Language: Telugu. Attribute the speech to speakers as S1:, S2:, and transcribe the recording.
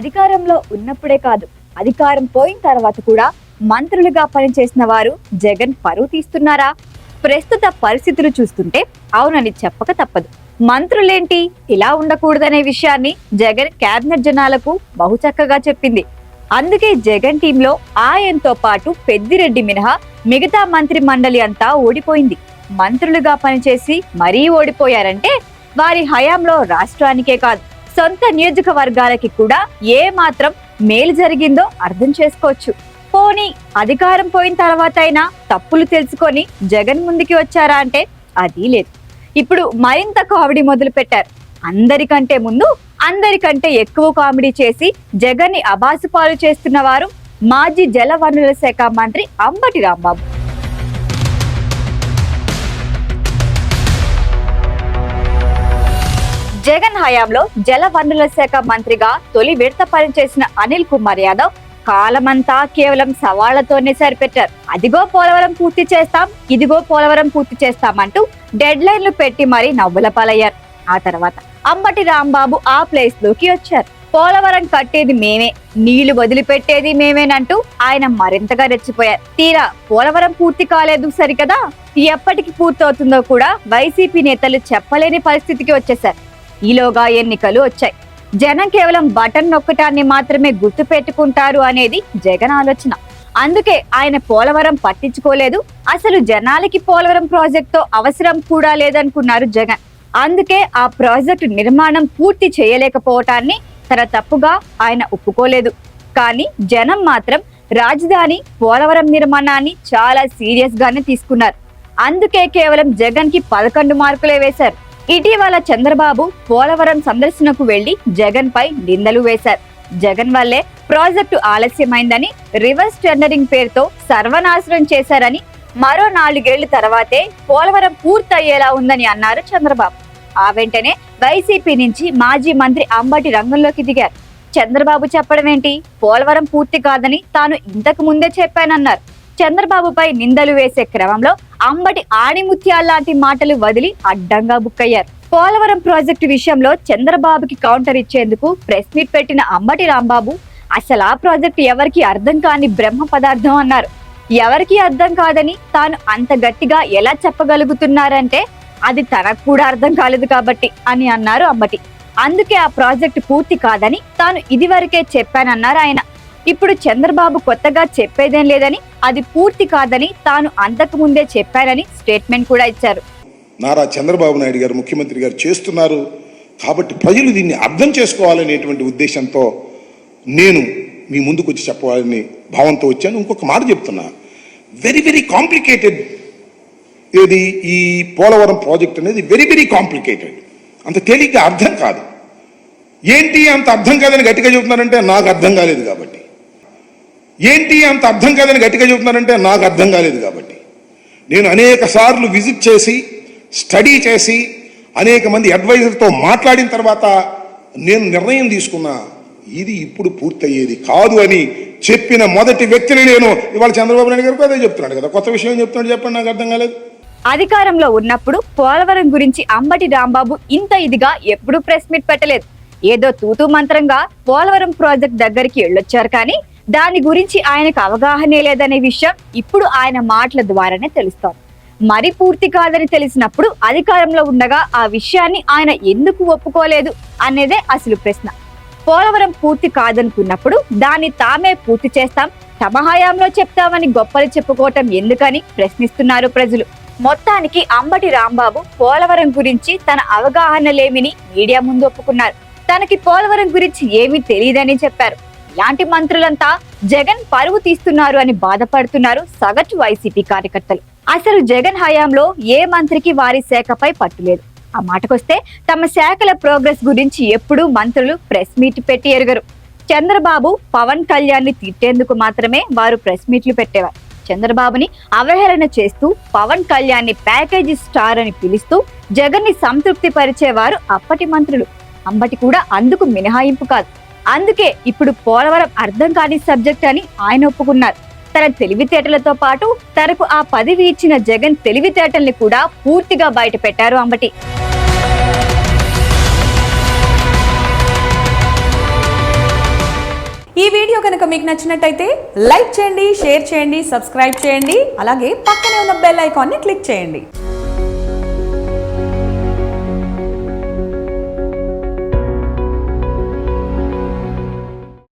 S1: అధికారంలో ఉన్నప్పుడే కాదు. అధికారం పోయిన తర్వాత కూడా మంత్రులుగా పనిచేసిన వారు జగన్ పరువు తీస్తున్నారా? ప్రస్తుత పరిస్థితులు చూస్తుంటే అవునని చెప్పక తప్పదు. మంత్రులేంటి? ఇలా ఉండకూడదనే విషయాన్ని జగన్ కేబినెట్ జనాలకు బహు చక్కగా చెప్పింది. అందుకే జగన్ టీంలో ఆయనతో పాటు పెద్దిరెడ్డి మినహా మిగతా మంత్రి మండలి అంతా ఓడిపోయింది. మంత్రులుగా పనిచేసి మరీ ఓడిపోయారంటే వారి హయాంలో రాష్ట్రానికే కాదు. సొంత నియోజకవర్గాలకి కూడా ఏ మాత్రం మేలు జరిగిందో అర్థం చేసుకోవచ్చు. పోనీ అధికారం పోయిన తర్వాత అయినా తప్పులు తెలుసుకొని జగన్ ముందుకి వచ్చారా అంటే అది లేదు. ఇప్పుడు మరింత కామెడీ మొదలు పెట్టారు అందరికంటే ముందు అందరికంటే ఎక్కువ కామెడీ చేసి జగన్ని అబాసుపాలు చేస్తున్న వారు మాజీ జల వనరుల శాఖ మంత్రి అంబటి రాంబాబు. జగన్ హయాంలో జల వనరుల శాఖ మంత్రిగా తొలి విడత పనిచేసిన అనిల్ కుమార్ యాదవ్ కాలమంతా కేవలం సవాళ్ళతోనే సరిపెట్టారు. అదిగో పోలవరం పూర్తి చేస్తాం ఇదిగో పోలవరం పూర్తి చేస్తాం అంటూ డెడ్ లైన్లు పెట్టి మరీ నవ్వుల పాలయ్యారు. ఆ తర్వాత అంబటి రాంబాబు ఆ ప్లేస్లోకి వచ్చారు. పోలవరం కట్టేది మేమే నీళ్ళు వదిలిపెట్టేది మేమేనంటూ ఆయన మరింతగా రెచ్చిపోయారు. తీరా పోలవరం పూర్తి కాలేదు సరికదా? ఎప్పటికి పూర్తవుతుందో కూడా వైసీపీ నేతలు చెప్పలేని పరిస్థితికి వచ్చేశారు. ఈలోగా ఎన్నికలు వచ్చాయి. జనం కేవలం బటన్ నొక్కటాన్ని మాత్రమే గుర్తు పెట్టుకుంటారు అనేది జగన్ ఆలోచన. అందుకే ఆయన పోలవరం పట్టించుకోలేదు. అసలు జనాలకి పోలవరం ప్రాజెక్టుతో అవసరం కూడా లేదనుకున్నారు జగన్. అందుకే ఆ ప్రాజెక్టు నిర్మాణం పూర్తి చేయలేకపోవటాన్ని తన తప్పుగా ఆయన ఒప్పుకోలేదు. కానీ జనం మాత్రం రాజధాని పోలవరం నిర్మాణాన్ని చాలా సీరియస్ గానే తీసుకున్నారు. అందుకే కేవలం జగన్కి పదకొండు మార్కులే వేశారు. ఇటీవల చంద్రబాబు పోలవరం సందర్శనకు వెళ్ళి జగన్ పై నిందలు వేశారు. జగన్ వల్లే ప్రాజెక్టు ఆలస్యమైందని రివర్స్ టెండరింగ్ పేరుతో సర్వనాశనం చేశారని మరో నాలుగేళ్ళ తర్వాతే పోలవరం పూర్తయ్యేలా ఉందని అన్నారు చంద్రబాబు. ఆ వెంటనే వైసీపీ నుంచి మాజీ మంత్రి అంబటి రంగంలోకి దిగారు. చంద్రబాబు చెప్పడం ఏంటి పోలవరం పూర్తి కాదని తాను ఇంతకు ముందే చెప్పానన్నారు. చంద్రబాబుపై నిందలు వేసే క్రమంలో అంబటి ఆణిముత్యాల లాంటి మాటలు వదిలి అడ్డంగా బుక్కయ్యారు. పోలవరం ప్రాజెక్టు విషయంలో చంద్రబాబుకి కౌంటర్ ఇచ్చేందుకు ప్రెస్ మీట్ పెట్టిన అంబటి రాంబాబు అసలు ఆ ప్రాజెక్టు ఎవరికి అర్థం కాని బ్రహ్మ పదార్థం అన్నారు. ఎవరికి అర్థం కాదని తాను అంత గట్టిగా ఎలా చెప్పగలుగుతున్నారంటే అది తనకు కూడా అర్థం కాలేదు కాబట్టి అని అన్నారు అంబటి. అందుకే ఆ ప్రాజెక్టు పూర్తి కాదని తాను ఇదివరకే చెప్పానన్నారు ఆయన. ఇప్పుడు చంద్రబాబు కొత్తగా చెప్పేదేం లేదని అది పూర్తి కాదని తాను అంతకు ముందే చెప్పానని స్టేట్మెంట్ కూడా ఇచ్చారు.
S2: నారా చంద్రబాబు నాయుడు గారు ముఖ్యమంత్రి గారు చేస్తున్నారు. కాబట్టి ప్రజలు దీన్ని అర్థం చేసుకోవాలనేటువంటి ఉద్దేశంతో నేను మీ ముందుకు వచ్చి చెప్పాలని భావంతో వచ్చాను. ఇంకొక మాట చెప్తున్నా. వెరీ వెరీ కాంప్లికేటెడ్ ఏది? ఈ పోలవరం ప్రాజెక్ట్ అనేది వెరీ వెరీ కాంప్లికేటెడ్ అంత తేలిగ్గా అర్థం కాదు. ఏంటి అంత అర్థం కాదని గట్టిగా చెబుతున్నారంటే నాకు అర్థం కాలేదు కాబట్టి. ఏంటి అంత అర్థం కాదని గట్టిగా చెబుతున్నారంటే నాకు అర్థం కాలేదు కాబట్టి. నేను అనేక సార్లు విజిట్ చేసి స్టడీ చేసి అనేక మంది అడ్వైజర్తో మాట్లాడిన తర్వాత నేను నిర్ణయం తీసుకున్నా ఇది ఇప్పుడు పూర్తయ్యేది కాదు అని చెప్పిన మొదటి వ్యక్తిని నేను ఇవాళ చంద్రబాబు నాయుడు గారికి అదే చెప్తున్నాడు కదా. కొత్త విషయం చెప్తున్నాడు చెప్పండి నాకు అర్థం కాలేదు.
S1: అధికారంలో ఉన్నప్పుడు పోలవరం గురించి అంబటి రాంబాబు ఇంత ఇదిగా ఎప్పుడూ ప్రెస్ మీట్ పెట్టలేదు. ఏదో తూతూ మంత్రంగా పోలవరం ప్రాజెక్ట్ దగ్గరికి వెళ్ళొచ్చారు కానీ దాని గురించి ఆయనకు అవగాహనే లేదనే విషయం ఇప్పుడు ఆయన మాటల ద్వారానే తెలుస్తోంది మరి పూర్తి కాదని తెలిసినప్పుడు అధికారంలో ఉండగా ఆ విషయాన్ని ఆయన ఎందుకు ఒప్పుకోలేదు అనేదే అసలు ప్రశ్న. పోలవరం పూర్తి కాదనుకున్నప్పుడు దాన్ని తామే పూర్తి చేస్తాం తమ హయాంలో చెప్తామని గొప్పలు చెప్పుకోవటం ఎందుకని ప్రశ్నిస్తున్నారు ప్రజలు. మొత్తానికి అంబటి రాంబాబు పోలవరం గురించి తన అవగాహన లేమిని మీడియా ముందు ఒప్పుకున్నారు. తనకి పోలవరం గురించి ఏమీ తెలియదని చెప్పారు. ఇలాంటి మంత్రులంతా జగన్ పరువు తీస్తున్నారు అని బాధపడుతున్నారు సగటు వైసీపీ కార్యకర్తలు. అసలు జగన్ హయాంలో ఏ మంత్రికి వారి శాఖపై పట్టులేదు ఆ మాటకొస్తే తమ శాఖల ప్రోగ్రెస్ గురించి ఎప్పుడూ మంత్రులు ప్రెస్ మీట్ పెట్టి ఎరగరు. చంద్రబాబు పవన్ కళ్యాణ్ని తిట్టేందుకు మాత్రమే వారు ప్రెస్ మీట్లు పెట్టేవారు. చంద్రబాబుని అవహేళన చేస్తూ పవన్ కళ్యాణ్ని ప్యాకేజీ స్టార్ అని పిలుస్తూ జగన్ని సంతృప్తి పరిచేవారు అప్పటి మంత్రులు. అంబటి కూడా అందుకు మినహాయింపు కాదు. అందుకే ఇప్పుడు పోలవరం అర్థం కాని సబ్జెక్ట్ అని ఆయన ఒప్పుకున్నారు. తన తెలివితేటలతో పాటు తనకు ఆ పదవి ఇచ్చిన జగన్ తెలివితేటల్ని కూడా పూర్తిగా బయట పెట్టారు అంబటి.
S3: ఈ వీడియో కనుక మీకు నచ్చినట్టయితే లైక్ చేయండి షేర్ చేయండి సబ్స్క్రైబ్ చేయండి అలాగే పక్కనే ఉన్న బెల్ ఐకాన్ని క్లిక్ చేయండి.